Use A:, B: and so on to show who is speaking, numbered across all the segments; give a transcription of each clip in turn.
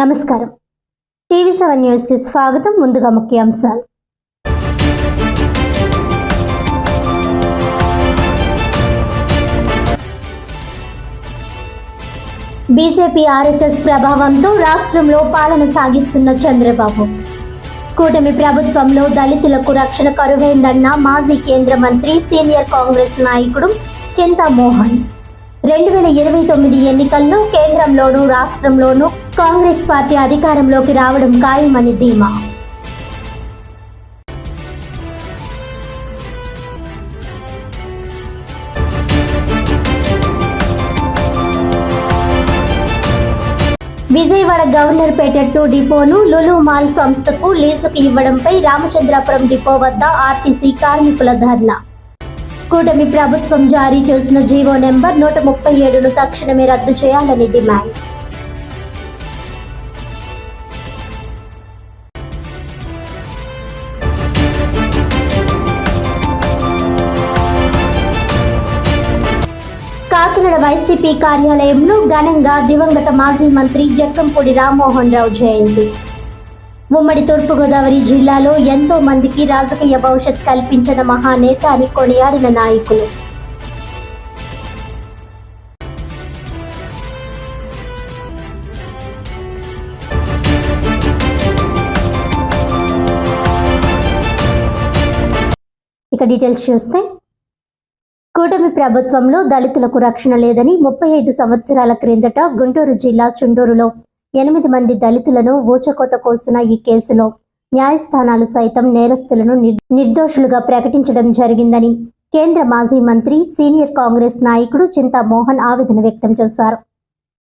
A: నమస్కారం. TV seven న్యూస్కి స్వాగతం. ముందుగా ముఖ్యాంశాలు. బీజేపీ ఆర్ఎస్ఎస్ ప్రభావంతో రాష్ట్రంలో పాలన సాగిస్తున్న చంద్రబాబు. కూటమి ప్రభుత్వంలో దళితులకు రక్షణ కరువైందన్న మాజీ కేంద్ర మంత్రి సీనియర్ కాంగ్రెస్ నాయకుడు చింతామోహన్. రెండు వేల ఇరవై తొమ్మిది ఎన్నికల్లో కేంద్రంలోనూ రాష్ట్రంలోనూ కాంగ్రెస్ పార్టీ అధికారంలోకి రావడం ఖాయమని ధీమా. విజయవాడ గవర్నర్ పేట టూ డిపోను లులు మాల్ సంస్థకు లీజుకు ఇవ్వడంపై రామచంద్రాపురం డిపో వద్ద ఆర్టీసీ కార్మికుల ధర్నా. కూటమి ప్రభుత్వం జారీ చేసిన జీవో నెంబర్ నూట ముప్పై ఏడును తక్షణమే రద్దు చేయాలని డిమాండ్. కాకినాడ వైసీపీ కార్యాలయంలో ఘనంగా దివంగత మాజీ మంత్రి జక్కంపూడి రామ్మోహన్ రావు జయంతి. ఉమ్మడి తూర్పుగోదావరి జిల్లాలో ఎంతో మందికి రాజకీయ భవిష్యత్ కల్పించిన మహానేత అని కొనియాడిన నాయకులు. ఇక డీటెయిల్స్ చూస్తే కూటమి ప్రభుత్వంలో దళితులకు రక్షణ లేదని ముప్పై ఐదు సంవత్సరాల క్రిందట గుంటూరు జిల్లా చుండూరులో ఎనిమిది మంది దళితులను ఊచకోత కోసిన ఈ కేసులో న్యాయస్థానాలు సైతం నేరస్తులను నిర్దోషులుగా ప్రకటించడం జరిగిందని కేంద్ర మాజీ మంత్రి సీనియర్ కాంగ్రెస్ నాయకుడు చింతామోహన్ ఆవేదన వ్యక్తం చేశారు.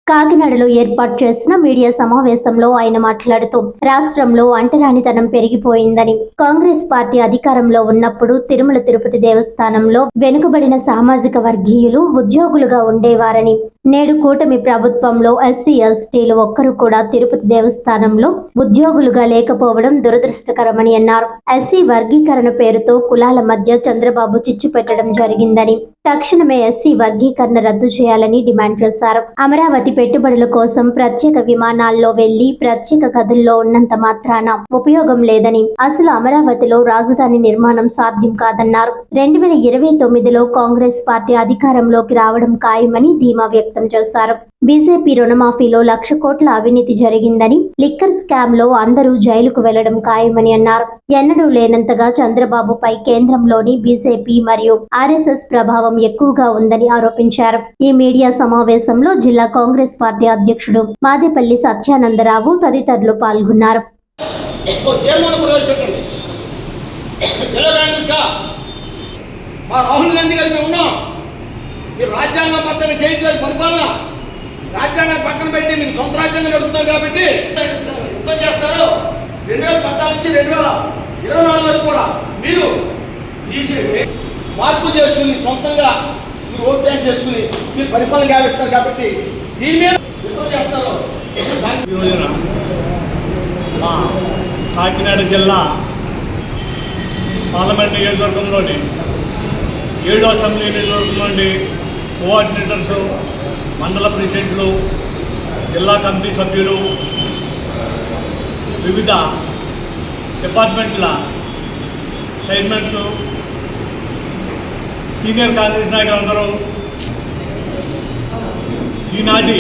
A: కాకినాడలో ఏర్పాటు చేసిన మీడియా సమావేశంలో ఆయన మాట్లాడుతూ రాష్ట్రంలో అంటరానితనం పెరిగిపోయిందని కాంగ్రెస్ పార్టీ అధికారంలో ఉన్నప్పుడు తిరుమల తిరుపతి దేవస్థానంలో వెనుకబడిన సామాజిక వర్గీయులు ఉద్యోగులుగా ఉండేవారని నేడు కూటమి ప్రభుత్వంలో ఎస్సీ ఎస్టీలు ఒక్కరు కూడా తిరుపతి దేవస్థానంలో ఉద్యోగులుగా లేకపోవడం దురదృష్టకరమని అన్నారు. ఎస్సీ వర్గీకరణ పేరుతో కులాల మధ్య చంద్రబాబు చిచ్చు పెట్టడం జరిగిందని తక్షణమే ఎస్సీ వర్గీకరణ రద్దు చేయాలని డిమాండ్ చేశారు. అమరావతి పెట్టుబడుల కోసం ప్రత్యేక విమానాల్లో వెళ్ళి ప్రత్యేక గదుల్లో ఉన్నంత మాత్రాన ఉపయోగం లేదని అసలు అమరావతిలో రాజధాని నిర్మాణం సాధ్యం కాదన్నారు. రెండు వేల ఇరవై తొమ్మిదిలో కాంగ్రెస్ పార్టీ అధికారంలోకి రావడం ఖాయమని ధీమా వ్యక్తం చేశారు. బీజేపీ రుణమాఫీలో లక్ష కోట్ల అవినీతి జరిగిందని లిక్కర్ స్కామ్లో అందరూ జైలుకు వెళ్ళడం ఖాయమని అన్నారు. ఎన్నడూ లేనంతగా చంద్రబాబుపై కేంద్రంలోని బీజేపీ మరియు ఆర్ఎస్ఎస్ ప్రభావం ఎక్కువగా ఉందని ఆరోపించారు. ఈ మీడియా సమావేశంలో జిల్లా కాంగ్రెస్ పార్టీ అధ్యక్షుడు మాదేపల్లి సత్యానందరావు తదితరులు పాల్గొన్నారు.
B: మా రాహుల్ గాంధీ గారు మేము ఉన్నాం. మీరు పక్కన చేయట్లేదు పరిపాలన. రాజ్యాంగం పక్కన పెట్టి మీరు సొంత రాజ్యాంగం నడుపుతారు కాబట్టి యుద్ధం చేస్తారు రెండు వేల పద్నాలుగు నుంచి రెండు వేల ఇరవై నాలుగు వరకు కూడా మీరు మార్పు చేసుకుని సొంతంగా మీరు ఓట్ బ్యాంక్ చేసుకుని మీరు పరిపాలన గావిస్తారు కాబట్టి దీని మీద యుద్ధం చేస్తారు
C: మా కాకినాడ జిల్లా పార్లమెంట్ నియోజకవర్గంలోని ఏడో అసెంబ్లీ నియోజకవర్గం నుండి కోఆర్డినేటర్స్ మండల ప్రెసిడెంట్లు జిల్లా కమిటీ సభ్యులు వివిధ డిపార్ట్మెంట్ల చైర్మన్స్ సీనియర్ కాంగ్రెస్ నాయకులందరూ ఈనాటి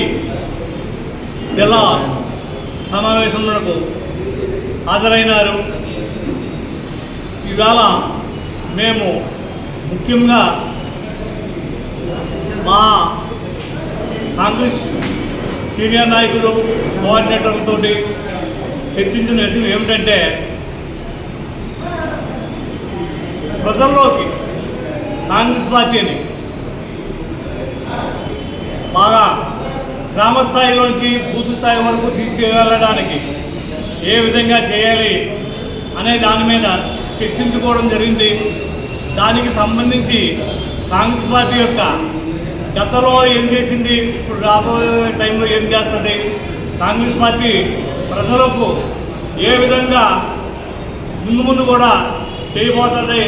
C: జిల్లా సమావేశంలో హాజరైనారు. ఇవాళ మేము ముఖ్యంగా మా కాంగ్రెస్ సీనియర్ నాయకులు కోఆర్డినేటర్లతో చర్చించిన విషయం ఏమిటంటే ప్రజల్లోకి కాంగ్రెస్ పార్టీని బాగా గ్రామ స్థాయిలోంచి బూత్ స్థాయి వరకు తీసుకువెళ్ళడానికి ఏ విధంగా చేయాలి అనే దాని మీద చర్చించుకోవడం జరిగింది. దానికి సంబంధించి కాంగ్రెస్ పార్టీ యొక్క గతంలో ఏం చేసింది? ఇప్పుడు రాబోయే టైంలో ఏం చేస్తుంది? కాంగ్రెస్ పార్టీ ప్రజలకు ఏ విధంగా ముందు ముందు కూడా చేయబోతుంది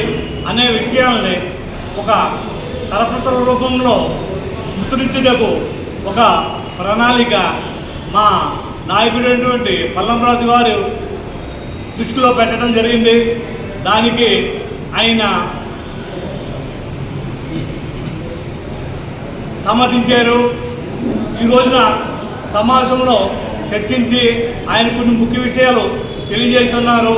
C: అనే విషయాల్ని ఒక తలపత్ర రూపంలో ముద్రించుటకు ఒక ప్రణాళిక మా నాయకుడైనటువంటి పల్లంరాజు గారు దృష్టిలో పెట్టడం జరిగింది. దానికి ఆయన సమ్మతించారు ఈ రోజున సమావేశంలో చర్చించి ఆయన కొన్ని ముఖ్య విషయాలు తెలియజేస్తున్నారు.